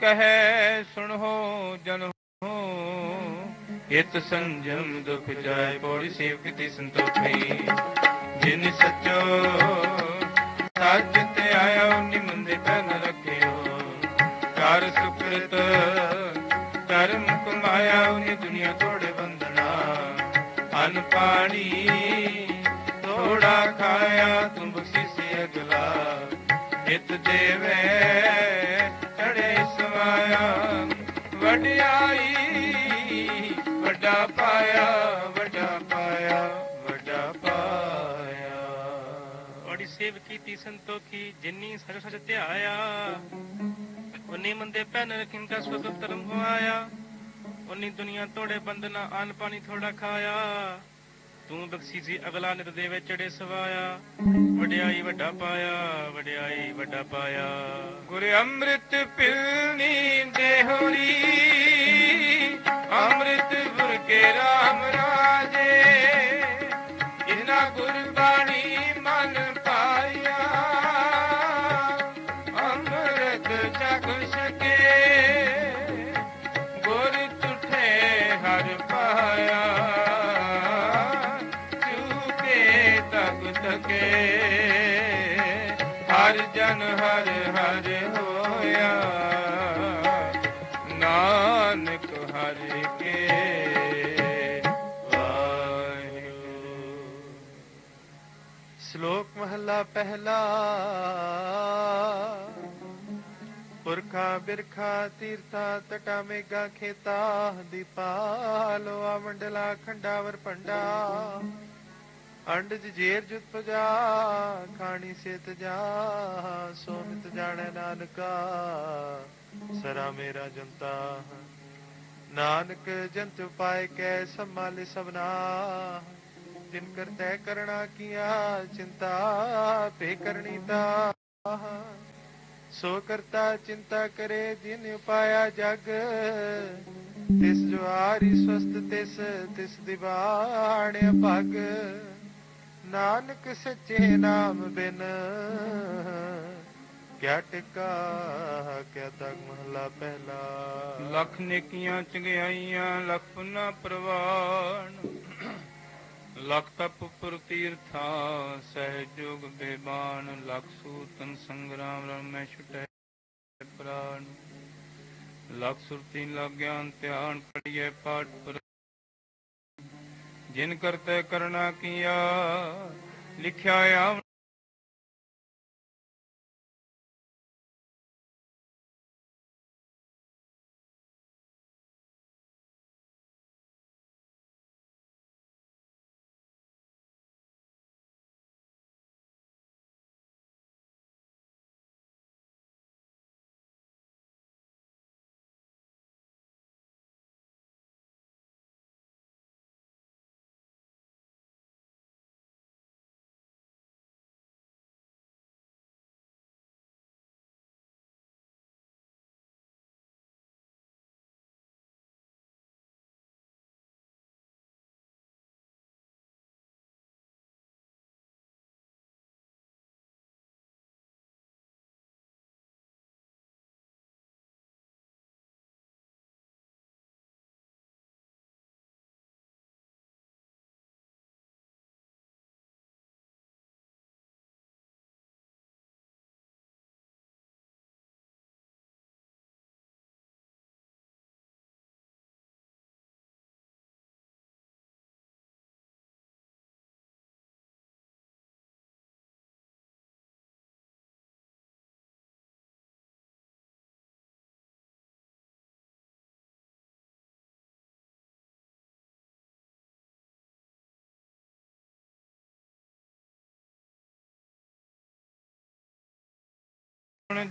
ਕਹੈ, ਸੁਣੋ ਜਨ ਹੋ। ਸੰਜਮ ਦੁਖ ਜਾਏ ਪੋੜੀ ਸੇਵਕ ਤੇ ਸੰਤੋਖੀ। ਜਿਨ ਸਚੋ ਸੱਚ ਤੇ ਆਇਆ, ਉਨੀ ਤਨ ਰੱਖਿਓ। ਕਰ ਸੁਕ੍ਰਿਤ, ਕਰਮ ਕਮਾਇਆ, ਉਨੀ ਦੁਨੀਆ ਤੋੜੇ ਬੰਧਨਾ। ਅਨ ਪਾਣੀ ਥੋੜਾ ਖਾਇਆ ਤੁਮ ਬਖਸ਼ਿਸ਼ ਅਗਲਾ। ਹਿਤ ਦੇਵੇ ਵਡਿਆਈ ਵੱਡਾ ਪਾਇਆ ਵੱਡਾ ਪਾਇਆ ਵੱਡਾ ਪਾਇਆ। ਬੜੀ ਸੇਵ ਕੀਤੀ ਸੰਤੋਖੀ ਜਿੰਨੀ ਸਰ ਸਚ ਧਿਆਇਆ, ਉਨੀ ਮੰਦੇ ਪੈਨ ਰਖਿੰ ਕਾ ਸੁਖ ਧਰਮ ਹੋਆਇਆ ਉਨੀ ਦੁਨੀਆ ਤੋੜੇ ਬੰਦਨਾ ਅਨ ਪਾਣੀ ਥੋੜਾ ਖਾਇਆ। ਤੂੰ ਬਖਸ਼ੀ ਸੀ ਅਗਲਾ ਨਿਤ ਵਿੱਚ ਚੜੇ ਸਵਾਇਆ। ਵਡਿਆਈ ਵੱਡਾ ਪਾਇਆ, ਵਡਿਆਈ ਵੱਡਾ ਪਾਇਆ। ਗੁਰ ਅੰਮ੍ਰਿਤ ਪਿਲਨੀ ਦੇਹੁਰੀ ਅੰਮ੍ਰਿਤ ਗੁਰ ਕੇ ਰਾਮ ਰਾਜੇ ਸ਼ਲੋਕ ਮਹੱਲਾ ਪਹਿਲਾ। ਪੁਰਖਾ ਬਿਰਖਾ ਤੀਰਥਾ ਤਟਾ ਮੇਗਾ ਖੇਤਾ ਦੀਪਾਲੋ ਆ ਖੰਡਾਵਰ ਪੰਡਾ ਅੰਡ ਜੇਰ ਜੁਤ ਪਜਾ, ਖਾਣੀ ਸੇਤ ਜਾ, ਸੋਮਿਤ ਜਾਣੈ ਨਾਨਕਾ, ਸਰਾ ਮੇਰਾ ਜੰਤਾ ਨਾਨਕ ਜੰਤ ਪਾਏ ਕੈ ਸੰਭਾਲੇ ਸਭਨਾ। ਜਿਨ ਕਰਤੈ ਕਰਣਾ ਕੀਆ, ਚਿੰਤਾ ਪੇ ਕਰਨੀ ਤਾ ਸੋ ਕਰਤਾ ਚਿੰਤਾ ਕਰੇ ਜਿਨ ਪਾਇਆ ਜਗ, ਤਿਸ ਜੋ ਸਵਸਤ ਤਿਸ ਤਿਸ ਦਿਵਾਣ ਭਗ। ਨਾਨਕ ਸੱਚੇ ਨਾਮ ਬਿਨ, ਕਿਆ ਟਿਕਾ, ਕਿਆ ਤੱਕ ਮਹਲਾ ਪਹਿਲਾ। ਲੱਖ ਨੇਕੀਆਂ ਚੰਗਿਆਈਆਂ, ਲੱਖ ਪੁਨਾ ਪ੍ਰਵਾਨ। ਲੱਖ ਤਪ ਪੁਰ ਸਹਿਜੋਗ ਬੇਬਾਨ, ਲੱਖ ਸੂਤਨ ਸੰਗਰਾਮ ਰਮੈ ਛੁਟੈ ਪ੍ਰਾਨ। ਲੱਖ ਸੁਰਤੀ ਲੱਖ ਗਿਆਨ ਧਿਆਨ ਪੜੀਏ ਪਾਠ ਪਰ ਜਿਨ ਕਰਤੇ ਕਰਣਾ ਕੀਆ, ਲਿਖਿਆ ਆਵ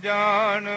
ਜਾਣ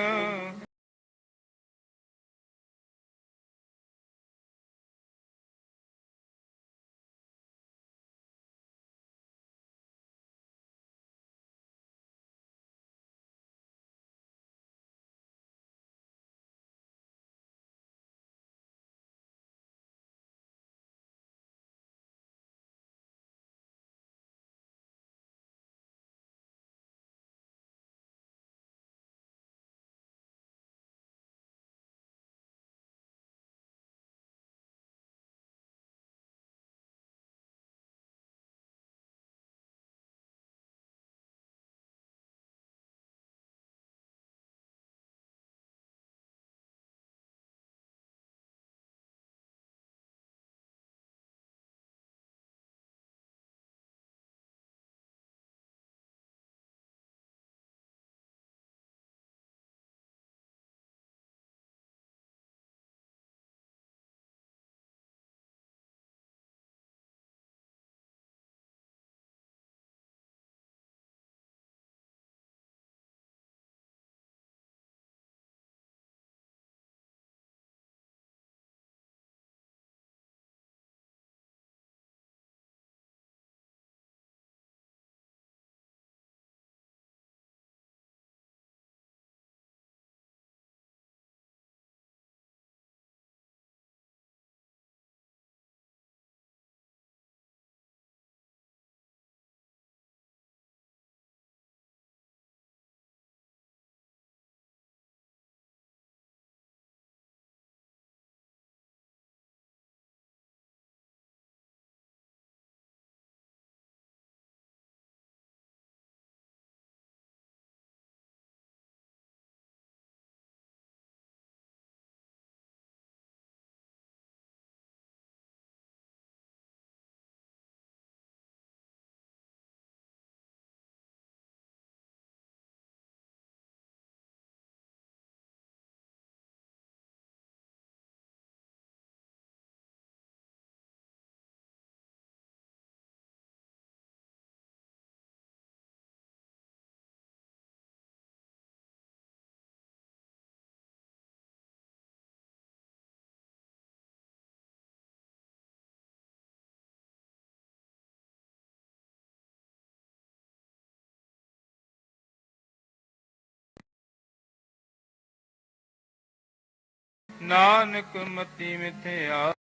ਨਾਨਕ ਮਤੀ ਮਿਥਿਆ।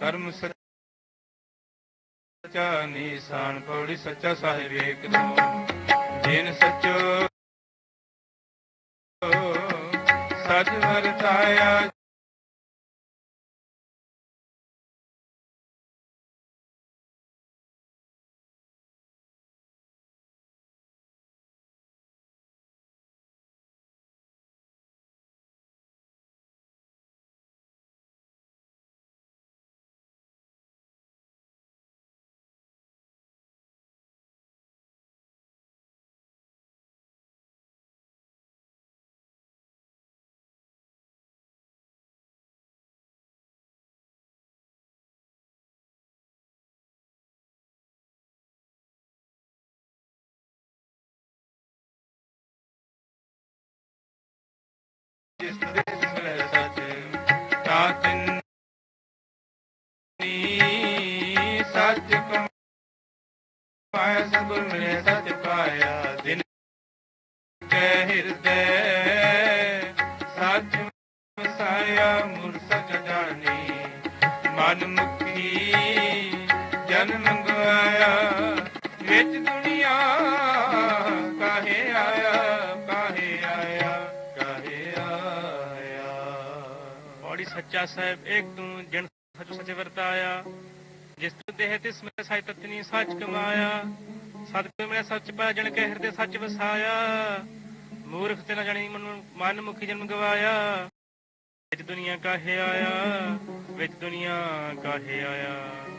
ਕਰਮ ਸੱਚਾ ਨੀਸਾਨ ਪੌੜੀ ਸੱਚਾ ਸਾਹਿਬ ਏਕ ਤੋਂ ਜਿਨ ਸੱਚੋ, ਸਚ ਵਰਤਾਇਆ ਸਚ ਤਾ ਤਿੰਨੀ ਸੱਚ ਕਮਾਇਆ ਸਤਿਗੁਰ ਮਿਲੇ ਸਚ ਪਾਇਆ ਦਿਨ ਸੱਚਾ ਸਾਹਿਬ ਏਕ ਤੂੰ ਜਨ ਸੱਚ ਸੱਚ ਵਰਤਾਇਆ, ਜਿਸ ਤੂੰ ਦੇਹ ਤਿਸ ਮੈਂ ਸਾਈ ਤਤਨੀ ਸੱਚ ਕਮਾਇਆ ਸਤਿਗੁਰ ਮੈਂ ਸੱਚ ਪਾਇਆ ਜਨ ਕੇ ਹਿਰਦੇ ਸੱਚ ਵਸਾਇਆ, ਮੂਰਖ ਤੇ ਨਾ ਜਾਣੀ ਮਨ ਮਨ ਮੁਖੀ ਜਨਮ ਗਵਾਇਆ ਵਿੱਚ ਦੁਨੀਆ ਕਾਹੇ ਆਇਆ, ਵਿੱਚ ਦੁਨੀਆ ਕਾਹੇ ਆਇਆ।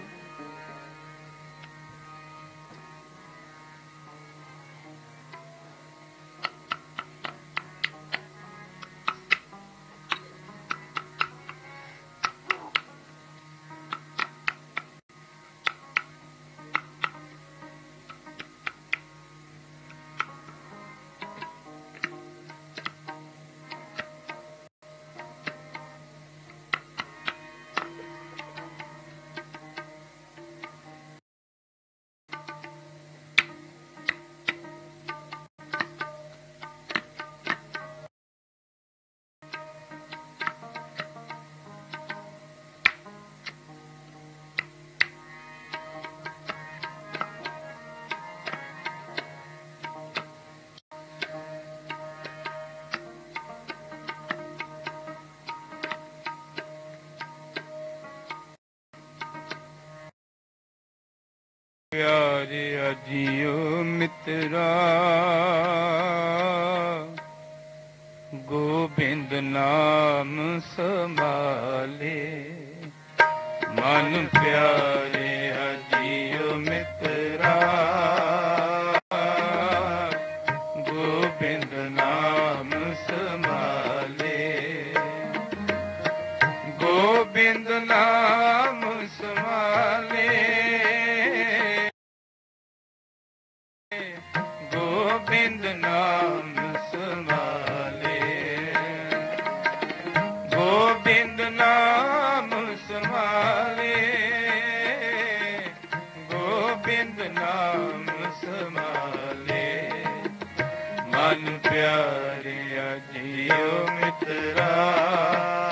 ਗੋਬਿੰਦ ਨਾਮ ਸੰਭਾਲੇ ਮਨ ਪਿਆਰਿਆ ਜੀਓ ਮਿੱਤਰਾ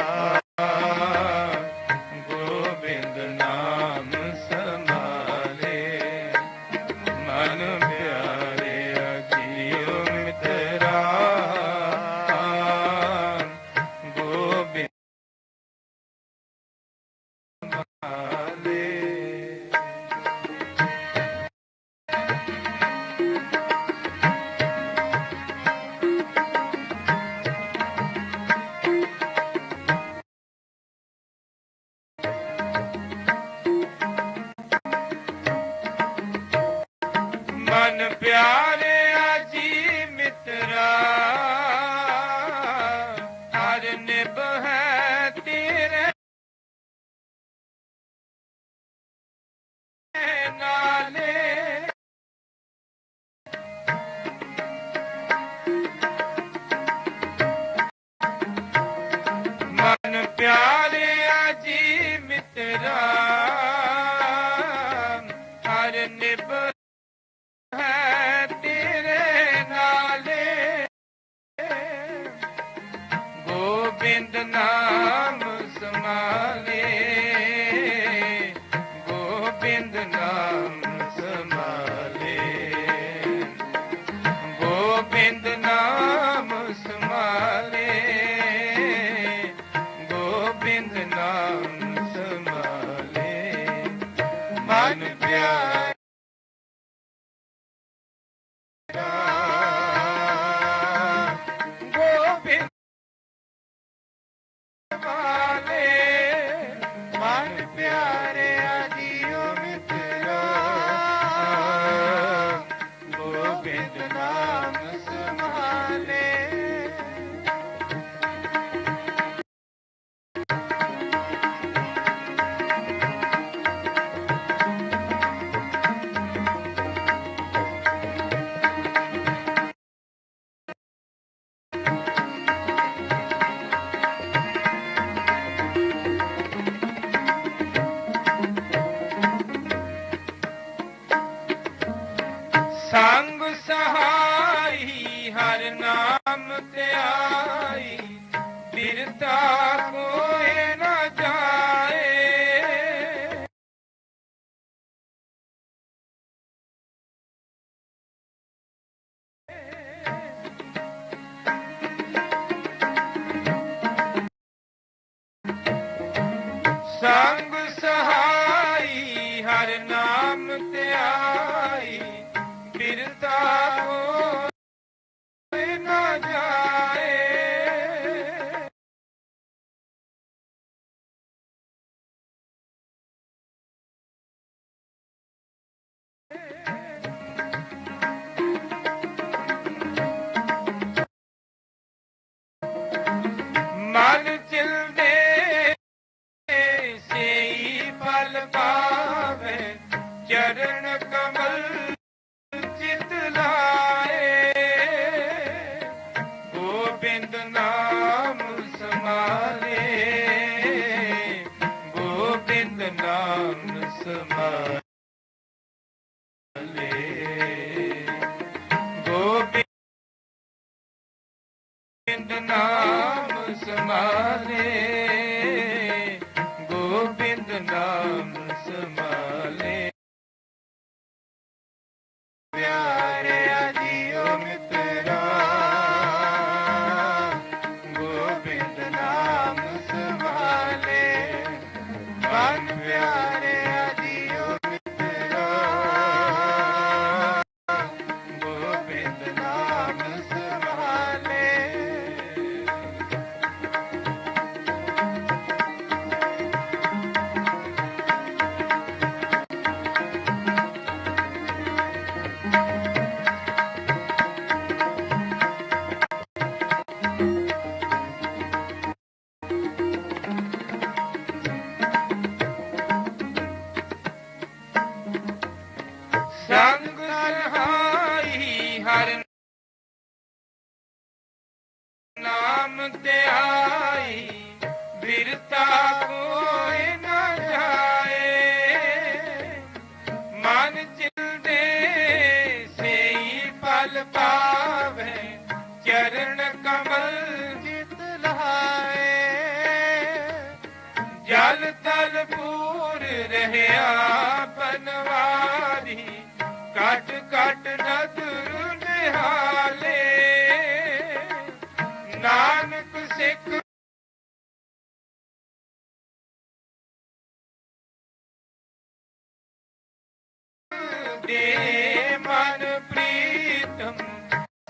ਨਾਮ ਸਮਾਲੇ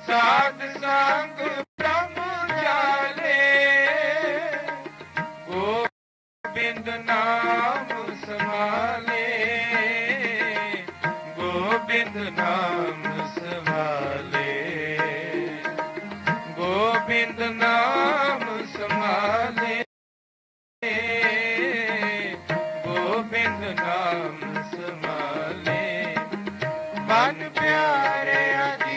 ਸਾਧ ਗੋਬਿੰਦ ਗੋਬਿੰਦ ਨਾਮ ਸਮਾਲੇ ਗੋਬਿੰਦ ਨਾਮ ਸਮਾਲੇ ਮਨ ਪਿਆਰੇ ਅਜ